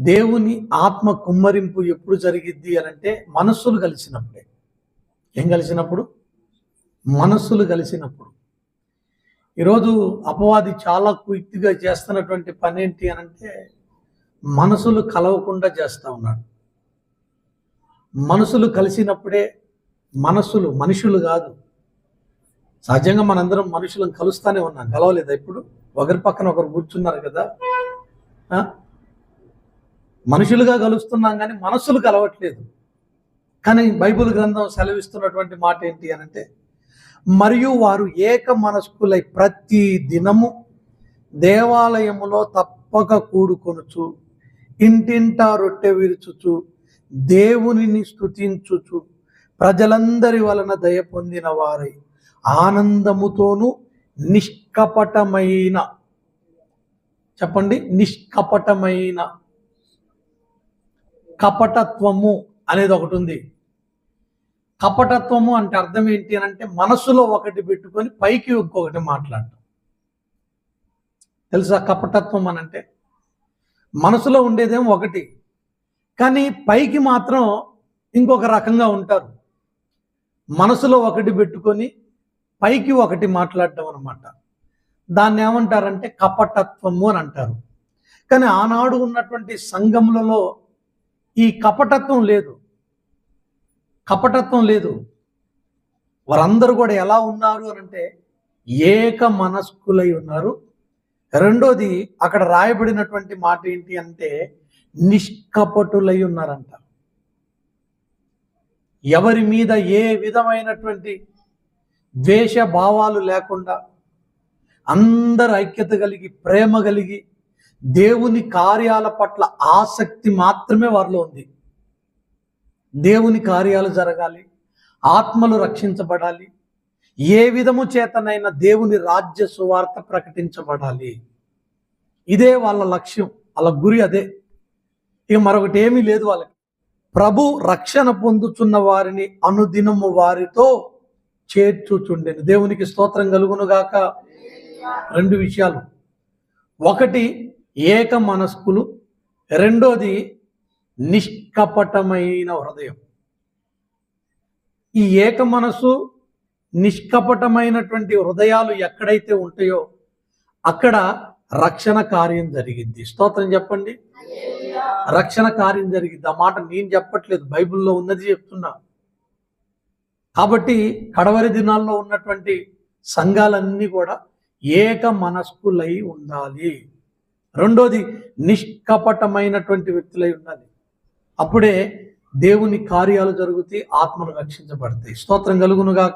దేవుని ఆత్మ కుమ్మరింపు ఎప్పుడు జరిగిద్ది అని అంటే మనస్సులు కలిసినప్పుడే. ఏం కలిసినప్పుడు? మనస్సులు కలిసినప్పుడు. ఈరోజు అపవాది చాలా క్విక్గా చేస్తున్నటువంటి పని ఏంటి అని అంటే మనసులు కలవకుండా చేస్తూ ఉన్నాడు. మనసులు కలిసినప్పుడే మనసులు మనుషులు కాదు. సహజంగా మనందరం మనుషులను కలుస్తానే ఉన్నాం. కలవలేదా ఇప్పుడు? ఒకరి పక్కన ఒకరు కూర్చున్నారు కదా. మనుషులుగా కలుస్తున్నాం కానీ మనసులు కలవట్లేదు. కానీ బైబిల్ గ్రంథం సెలవిస్తున్నటువంటి మాట ఏంటి అని అంటే మరియు వారు ఏక మనస్కులై ప్రతి దినము దేవాలయములో తప్పక కూడుకొనుచు ఇంటింటా రొట్టె విరుచుచు దేవునిని స్థుతించుచు ప్రజలందరి వలన దయ పొందిన వారై ఆనందముతోనూ నిష్కపటమైన చెప్పండి నిష్కపటమైన కపటత్వము అనేది ఒకటి ఉంది. కపటత్వము అంటే అర్థం ఏంటి అని అంటే మనసులో ఒకటి పెట్టుకొని పైకి ఇంకొకటి మాట్లాడటం. తెలుసా కపటత్వం అని అంటే? మనసులో ఉండేదేమో ఒకటి కానీ పైకి మాత్రం ఇంకొక రకంగా ఉంటారు. మనసులో ఒకటి పెట్టుకొని పైకి ఒకటి మాట్లాడటం అనమాట దాన్ని ఏమంటారంటే కపటత్వము అని అంటారు. కానీ ఆనాడు ఉన్నటువంటి సంఘములలో ఈ కపటత్వం లేదు. కపటత్వం లేదు. వారందరూ కూడా ఎలా ఉన్నారు అని అంటే ఏక మనస్కులై ఉన్నారు. రెండోది అక్కడ రాయబడినటువంటి మాట ఏంటి అంటే నిష్కపటులై ఉన్నారంట. ఎవరి మీద ఏ విధమైనటువంటి ద్వేష భావాలు లేకుండా అందరు ఐక్యత కలిగి ప్రేమ కలిగి దేవుని కార్యాల పట్ల ఆసక్తి మాత్రమే వారిలో ఉంది. దేవుని కార్యాలు జరగాలి ఆత్మలు రక్షించబడాలి ఏ విధము చేతనైనా దేవుని రాజ్య సువార్త ప్రకటించబడాలి. ఇదే వాళ్ళ లక్ష్యం వాళ్ళ గురి అదే. ఇక మరొకటి ఏమీ లేదు వాళ్ళకి. ప్రభు రక్షణ పొందుతున్న వారిని అనుదినము వారితో చేర్చుచుండెను. దేవునికి స్తోత్రం కలుగునుగాక. రెండు విషయాలు. ఒకటి ఏక మనస్కులు. రెండోది నిష్కపటమైన హృదయం. ఈ ఏక మనసు నిష్కపటమైనటువంటి హృదయాలు ఎక్కడైతే ఉంటాయో అక్కడ రక్షణ కార్యం జరిగింది. స్తోత్రం చెప్పండి. రక్షణ కార్యం జరిగింది. ఆ మాట నేను చెప్పట్లేదు. బైబిల్లో ఉన్నది చెప్తున్నా. కాబట్టి కడవరి దినాల్లో ఉన్నటువంటి సంఘాలన్నీ కూడా ఏక మనస్కులై ఉండాలి. రెండోది నిష్కపటమైనటువంటి వ్యక్తులై ఉండాలి అప్పుడే దేవుని కార్యాలు జరుగుతాయి ఆత్మలు రక్షించబడతాయి. స్తోత్రం కలుగునుగాక.